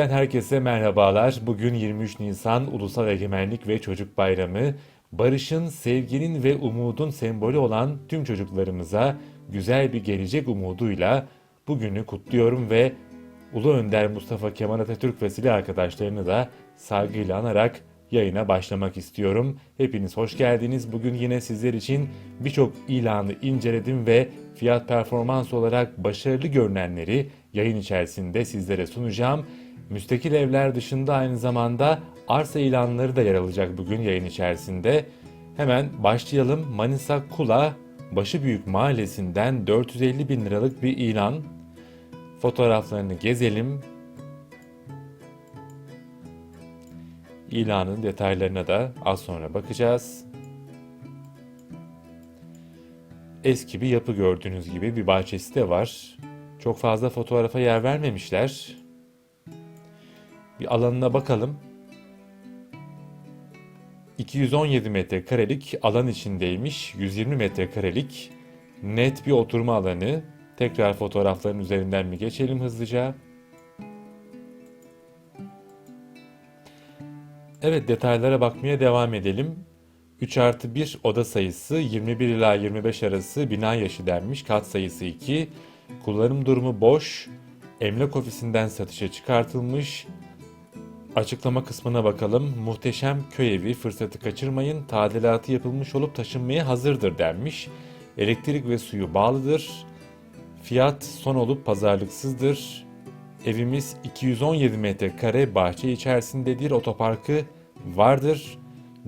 TV'den herkese merhabalar. Bugün 23 Nisan Ulusal Egemenlik ve Çocuk Bayramı. Barışın, sevginin ve umudun sembolü olan tüm çocuklarımıza güzel bir gelecek umuduyla bugünü kutluyorum ve Ulu Önder Mustafa Kemal Atatürk ve silah arkadaşlarını da saygıyla anarak yayına başlamak istiyorum. Hepiniz hoş geldiniz. Bugün yine sizler için birçok ilanı inceledim ve fiyat performans olarak başarılı görünenleri yayın içerisinde sizlere sunacağım. Müstakil evler dışında aynı zamanda arsa ilanları da yer alacak bugün yayın içerisinde. Hemen başlayalım. Manisa Kula Başıbüyük Mahallesi'nden 450 bin liralık bir ilan. Fotoğraflarını gezelim. İlanın detaylarına da az sonra bakacağız. Eski bir yapı gördüğünüz gibi bir bahçesi de var. Çok fazla fotoğrafa yer vermemişler. Bir alanına bakalım. 217 metrekarelik alan içindeymiş. 120 metrekarelik net bir oturma alanı. Tekrar fotoğrafların üzerinden mi geçelim hızlıca? Evet detaylara bakmaya devam edelim. 3 artı 1 oda sayısı 21 ila 25 arası bina yaşı denmiş. Kat sayısı 2. Kullanım durumu boş. Emlak ofisinden satışa çıkartılmış. Açıklama kısmına bakalım. Muhteşem köy evi fırsatı kaçırmayın. Tadilatı yapılmış olup taşınmaya hazırdır denmiş. Elektrik ve suyu bağlıdır. Fiyat son olup pazarlıksızdır. Evimiz 217 metrekare bahçe içerisindedir. Otoparkı vardır.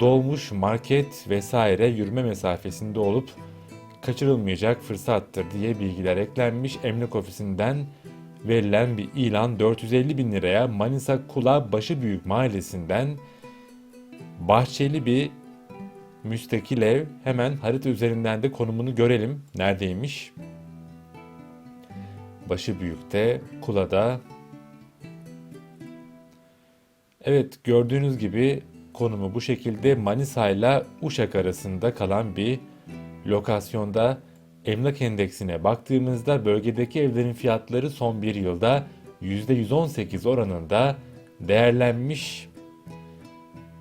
Dolmuş, market vesaire yürüme mesafesinde olup kaçırılmayacak fırsattır diye bilgiler eklenmiş. Emlak ofisinden verilen bir ilan 450 bin liraya Manisa Kula Başıbüyük Mahallesi'nden bahçeli bir müstakil ev. Hemen harita üzerinden de konumunu görelim. Neredeymiş? Başıbüyük'te, Kula'da. Evet gördüğünüz gibi konumu bu şekilde Manisa ile Uşak arasında kalan bir lokasyonda emlak endeksine baktığımızda bölgedeki evlerin fiyatları son bir yılda %118 oranında değerlenmiş.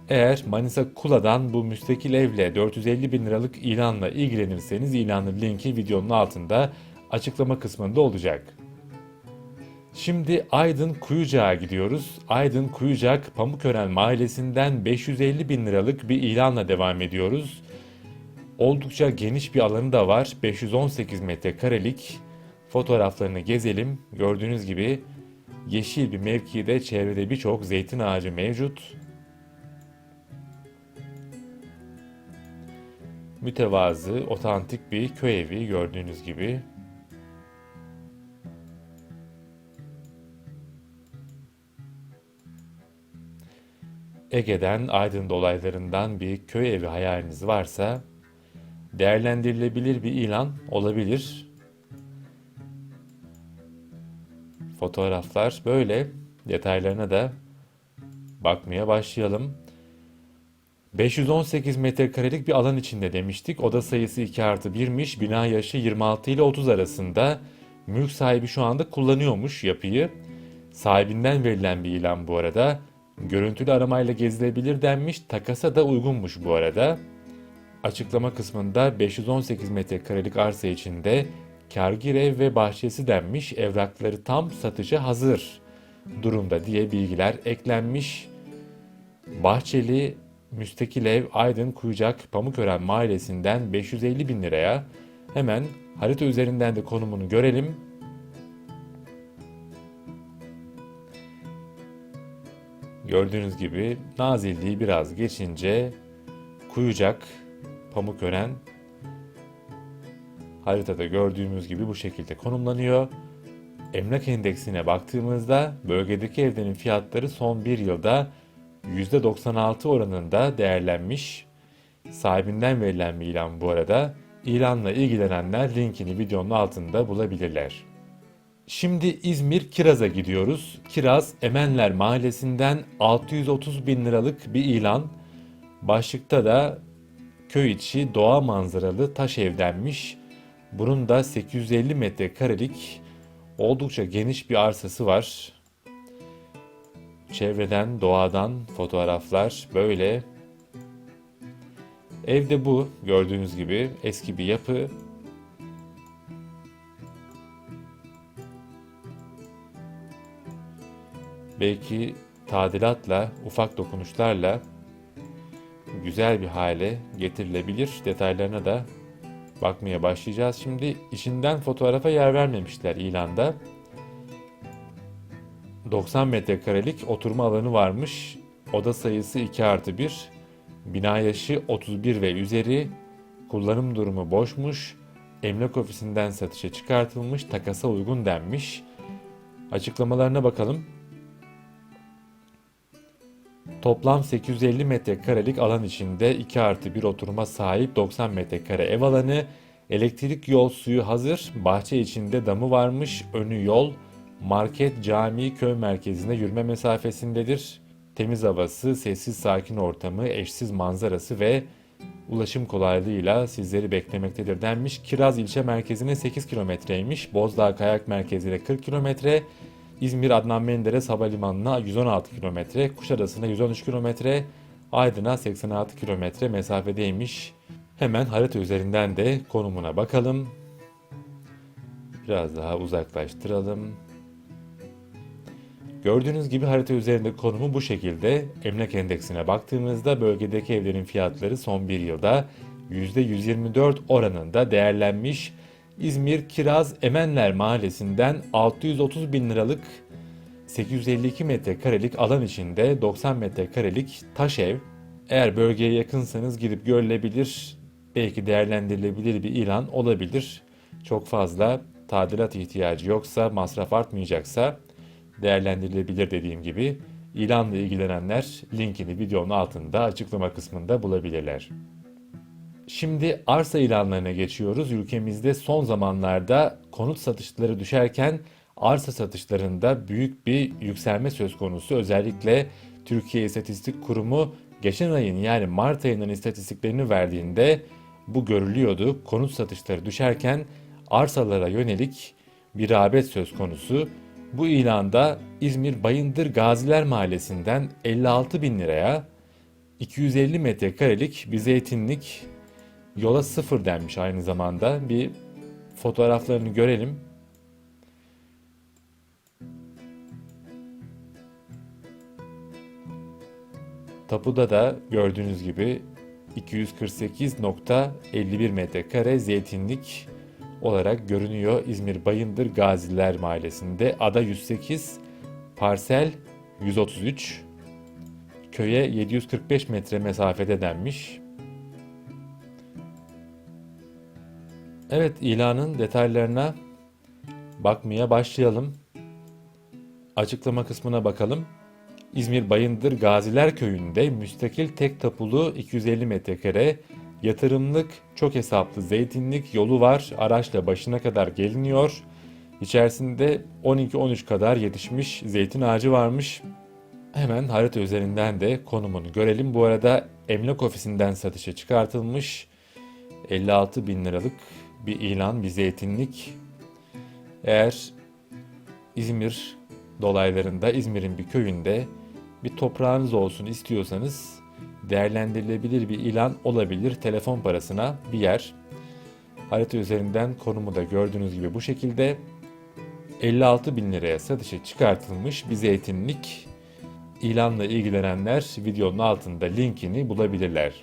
Eğer Manisa Kula'dan bu müstakil evle 450 bin liralık ilanla ilgilenirseniz ilanın linki videonun altında açıklama kısmında olacak. Şimdi Aydın Kuyucak'a gidiyoruz. Aydın Kuyucak Pamukören Mahallesi'nden 550 bin liralık bir ilanla devam ediyoruz. Oldukça geniş bir alanı da var. 518 metrekarelik. Fotoğraflarını gezelim. Gördüğünüz gibi yeşil bir mevkide çevrede birçok zeytin ağacı mevcut. Mütevazı, otantik bir köy evi gördüğünüz gibi. Ege'den, Aydın dolaylarından bir köy evi hayaliniz varsa değerlendirilebilir bir ilan olabilir. Fotoğraflar böyle. Detaylarına da bakmaya başlayalım. 518 metrekarelik bir alan içinde demiştik. Oda sayısı 2 artı 1'miş. Bina yaşı 26 ile 30 arasında. Mülk sahibi şu anda kullanıyormuş yapıyı. Sahibinden verilen bir ilan bu arada. Görüntülü aramayla gezilebilir denmiş. Takasa da uygunmuş bu arada. Açıklama kısmında 518 metrekarelik arsa içinde kargir ev ve bahçesi denmiş. Evrakları tam satışa hazır durumda diye bilgiler eklenmiş. Bahçeli müstakil ev Aydın Kuyucak Pamukören mahallesinden 550 bin liraya hemen harita üzerinden de konumunu görelim. Gördüğünüz gibi Nazilli'yi biraz geçince Kuyucak, Pamukören haritada gördüğümüz gibi bu şekilde konumlanıyor. Emlak endeksine baktığımızda bölgedeki evlerin fiyatları son bir yılda %96 oranında değerlenmiş. Sahibinden verilen bir ilan bu arada. İlanla ilgilenenler linkini videonun altında bulabilirler. Şimdi İzmir Kiraz'a gidiyoruz. Kiraz Emenler Mahallesi'nden 630 bin liralık bir ilan. Başlıkta da köy içi doğa manzaralı taş evdenmiş. Bunun da 850 metrekarelik oldukça geniş bir arsası var. çevreden, doğadan fotoğraflar böyle. Evde bu gördüğünüz gibi eski bir yapı. Belki tadilatla, ufak dokunuşlarla güzel bir hale getirilebilir. Detaylarına da bakmaya başlayacağız. Şimdi içinden fotoğrafa yer vermemişler ilanda. 90 metrekarelik oturma alanı varmış. Oda sayısı 2 artı 1. Bina yaşı 31 ve üzeri. Kullanım durumu boşmuş. Emlak ofisinden satışa çıkartılmış. Takasa uygun denmiş. Açıklamalarına bakalım. Toplam 850 metrekarelik alan içinde 2 artı 1 oturuma sahip 90 metrekare ev alanı, elektrik yol suyu hazır, bahçe içinde damı varmış, önü yol, market, cami, köy merkezine yürüme mesafesindedir. Temiz havası, sessiz sakin ortamı, eşsiz manzarası ve ulaşım kolaylığıyla sizleri beklemektedir denmiş. Kiraz ilçe merkezine 8 kilometreymiş, Bozdağ Kayak Merkezi'ne 40 kilometre, İzmir Adnan Menderes Havalimanı'na 116 kilometre, Kuşadası'na 113 kilometre, Aydın'a 86 kilometre mesafedeymiş. Hemen harita üzerinden de konumuna bakalım. Biraz daha uzaklaştıralım. Gördüğünüz gibi harita üzerinde konumu bu şekilde. Emlak endeksine baktığımızda bölgedeki evlerin fiyatları son bir yılda %124 oranında değerlenmiş. İzmir Kiraz Emenler Mahallesi'nden 630 bin liralık 852 metrekarelik alan içinde 90 metrekarelik taş ev. Eğer bölgeye yakınsanız gidip görülebilir, belki değerlendirilebilir bir ilan olabilir. Çok fazla tadilat ihtiyacı yoksa, masraf artmayacaksa değerlendirilebilir dediğim gibi. İlanla ilgilenenler linkini videonun altında açıklama kısmında bulabilirler. Şimdi arsa ilanlarına geçiyoruz. Ülkemizde son zamanlarda konut satışları düşerken arsa satışlarında büyük bir yükselme söz konusu. Özellikle Türkiye İstatistik Kurumu geçen ayın yani Mart ayının istatistiklerini verdiğinde bu görülüyordu. Konut satışları düşerken arsalara yönelik bir rağbet söz konusu. Bu ilanda İzmir Bayındır Gaziler Mahallesi'nden 56 bin liraya 250 metrekarelik bir zeytinlik yola sıfır denmiş aynı zamanda. Bir fotoğraflarını görelim. Tapuda da gördüğünüz gibi 248.51 metrekare zeytinlik olarak görünüyor. İzmir Bayındır Gaziler Mahallesi'nde ada 108, parsel 133, köye 745 metre mesafede denmiş. Evet ilanın detaylarına bakmaya başlayalım. Açıklama kısmına bakalım. İzmir Bayındır Gaziler Köyü'nde müstakil tek tapulu 250 metrekare yatırımlık çok hesaplı zeytinlik yolu var. Araçla başına kadar geliniyor. İçerisinde 12-13 kadar yetişmiş zeytin ağacı varmış. Hemen harita üzerinden de konumunu görelim. Bu arada emlak ofisinden satışa çıkartılmış 56 bin liralık bir ilan, bir zeytinlik. Eğer İzmir dolaylarında, İzmir'in bir köyünde bir toprağınız olsun istiyorsanız değerlendirilebilir bir ilan olabilir. Telefon parasına bir yer. Harita üzerinden konumu da gördüğünüz gibi bu şekilde 56 bin liraya satışa çıkartılmış bir zeytinlik. İlanla ilgilenenler videonun altında linkini bulabilirler.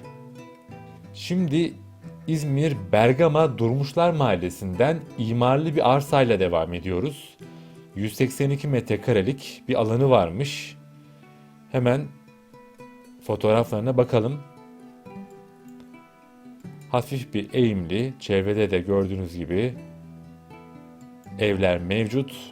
Şimdi İzmir Bergama Durmuşlar Mahallesi'nden imarlı bir arsayla devam ediyoruz. 182 metrekarelik bir alanı varmış. Hemen fotoğraflarına bakalım. Hafif bir eğimli, çevrede de gördüğünüz gibi evler mevcut.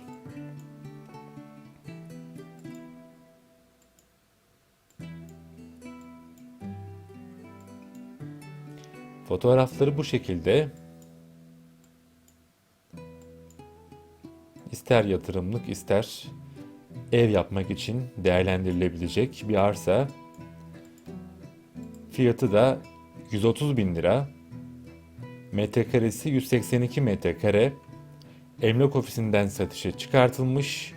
Fotoğrafları bu şekilde. İster yatırımlık ister ev yapmak için değerlendirilebilecek bir arsa. Fiyatı da 130 bin lira. Metrekaresi 182 metrekare. Emlak ofisinden satışa çıkartılmış.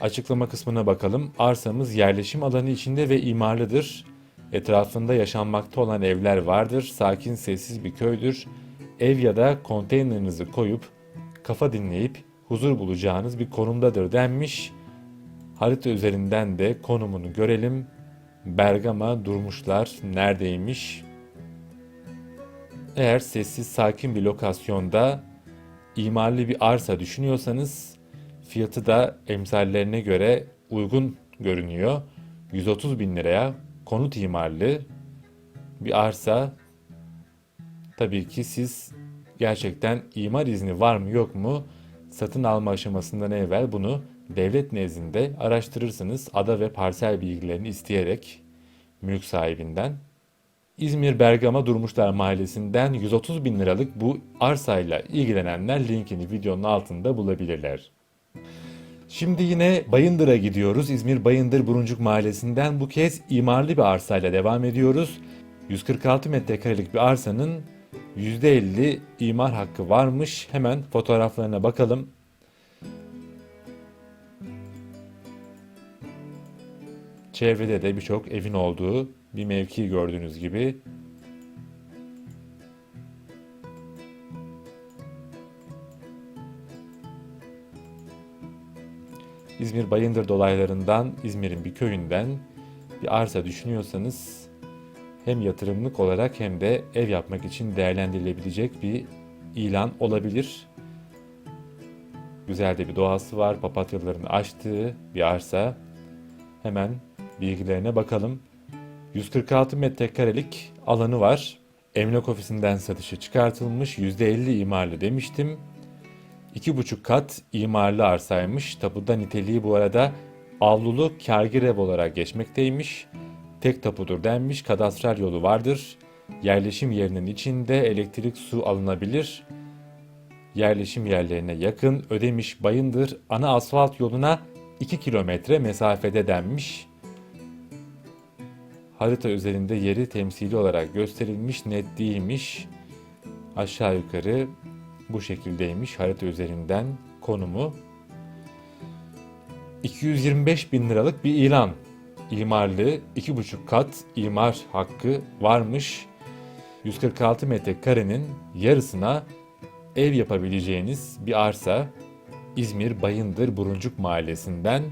Açıklama kısmına bakalım. Arsamız yerleşim alanı içinde ve imarlıdır. Etrafında yaşanmakta olan evler vardır. Sakin sessiz bir köydür. Ev ya da konteynerinizi koyup kafa dinleyip huzur bulacağınız bir konumdadır denmiş. Harita üzerinden de konumunu görelim. Bergama durmuşlar neredeymiş? Eğer sessiz sakin bir lokasyonda imarlı bir arsa düşünüyorsanız fiyatı da emsallerine göre uygun görünüyor. 130 bin liraya konut imarlı bir arsa. Tabii ki siz gerçekten imar izni var mı yok mu satın alma aşamasından evvel bunu devlet nezdinde araştırırsınız. Ada ve parsel bilgilerini isteyerek mülk sahibinden. İzmir Bergama Durmuşlar Mahallesi'nden 130 bin liralık bu arsayla ilgilenenler linkini videonun altında bulabilirler. Şimdi yine Bayındır'a gidiyoruz. İzmir Bayındır Buruncuk Mahallesi'nden bu kez imarlı bir arsayla devam ediyoruz. 146 metrekarelik bir arsanın %50 imar hakkı varmış. Hemen fotoğraflarına bakalım. Çevrede de birçok evin olduğu bir mevki gördüğünüz gibi. İzmir Bayındır dolaylarından İzmir'in bir köyünden bir arsa düşünüyorsanız hem yatırımlık olarak hem de ev yapmak için değerlendirilebilecek bir ilan olabilir. Güzel de bir doğası var. Papatyaların açtığı bir arsa. Hemen bilgilerine bakalım. 146 metrekarelik alanı var. Emlak ofisinden satışa çıkartılmış %50 imarlı demiştim. 2,5 kat imarlı arsaymış. Tapuda niteliği bu arada avlulu kargir ev olarak geçmekteymiş. Tek tapudur denmiş. Kadastral yolu vardır. Yerleşim yerinin içinde elektrik su alınabilir. Yerleşim yerlerine yakın Ödemiş Bayındır ana asfalt yoluna 2 kilometre mesafede denmiş harita üzerinde yeri temsili olarak gösterilmiş net değilmiş. Aşağı yukarı bu şekildeymiş harita üzerinden konumu. 225 bin liralık bir ilan. İmarlı 2,5 kat imar hakkı varmış. 146 metrekarenin yarısına ev yapabileceğiniz bir arsa İzmir Bayındır Buruncuk Mahallesi'nden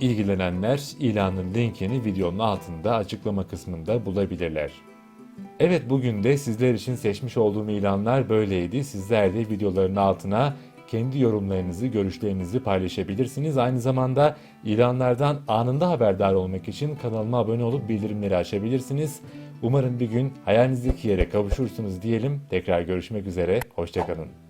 İlgilenenler ilanın linkini videonun altında açıklama kısmında bulabilirler. Evet bugün de sizler için seçmiş olduğum ilanlar böyleydi. Sizler de videoların altına kendi yorumlarınızı, görüşlerinizi paylaşabilirsiniz. Aynı zamanda ilanlardan anında haberdar olmak için kanalıma abone olup bildirimleri açabilirsiniz. Umarım bir gün hayalinizdeki yere kavuşursunuz diyelim. Tekrar görüşmek üzere, hoşçakalın.